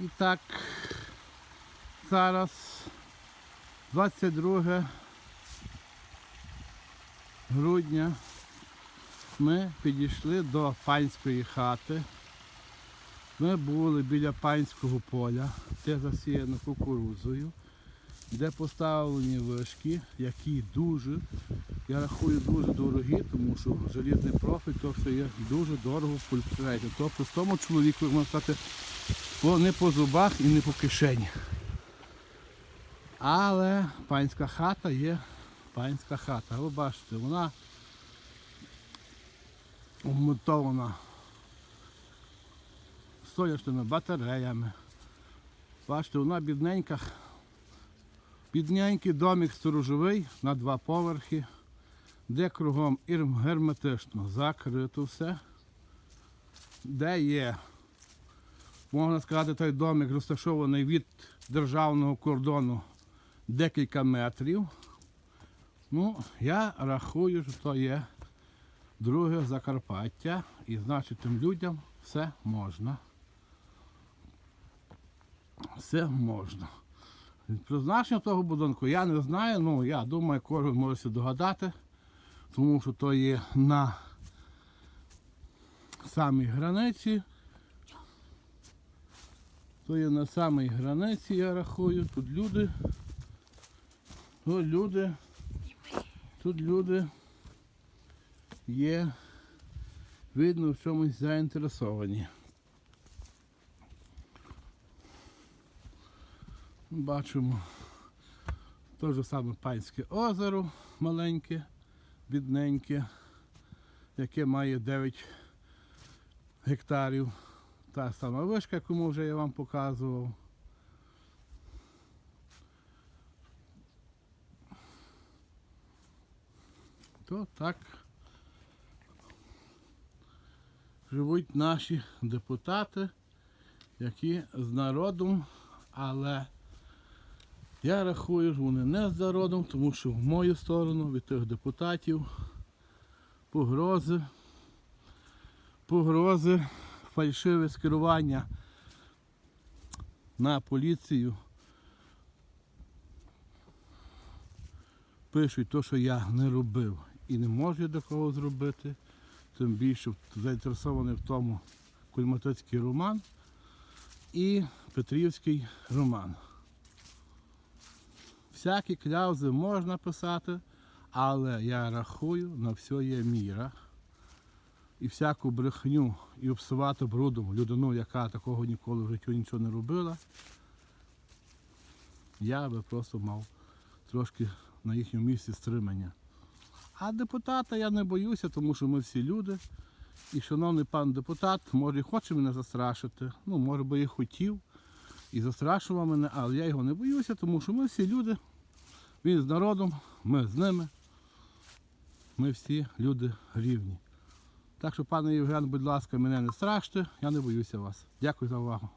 І так, зараз 22 грудня ми підійшли до панської хати. Ми були біля панського поля, де засіяно кукурудзою, де поставлені вишки, які дуже, я рахую, дуже дорогі, тому що желізний профіль то все є дуже дорого в пульпреті. То простому чоловіку, можна сказати, не по зубах і не по кишені. Але панська хата є панська хата. Ви бачите, вона вмонтована сонячними батареями. Бачите, вона бідненька. Бідненький домик сторожовий на два поверхи, де кругом герметично закрито все, де є, можна сказати, той домик розташований від державного кордону декілька метрів. Ну, я рахую, що то є друге Закарпаття, і значить тим людям все можна. Все можна. Призначення того будинку я не знаю, ну я думаю, кожен може догадати, тому що то є на самій границі. То є на самій границі, я рахую. Тут люди. Тут люди. Тут люди є, видно, в чомусь заінтересовані. Бачимо те ж саме Панське озеро маленьке, бідненьке, яке має 9 гектарів. Та сама вишка, яку вже я вам показував. То так живуть наші депутати, які з народом, але я рахую, що вони не з народом, тому що в мою сторону від тих депутатів погрози, погрози, фальшиве скерування на поліцію. Пишуть те, що я не робив і не можу такого зробити. Тим більше заінтересований в тому кульматицький роман і Петрівський роман. Всякі кляузи можна писати, але я рахую, на все є міра. І всяку брехню і обсувати брудом людину, яка такого ніколи в житті нічого не робила, я би просто мав трошки на їхньому місці стримання. А депутата я не боюся, тому що ми всі люди. І шановний пан депутат, може і хоче мене застрашити, ну, може би і хотів, і застрашував мене, але я його не боюся, тому що ми всі люди. Він з народом, ми з ними. Ми всі люди рівні. Так що, пане Євген, будь ласка, мене не страште, я не боюся вас. Дякую за увагу.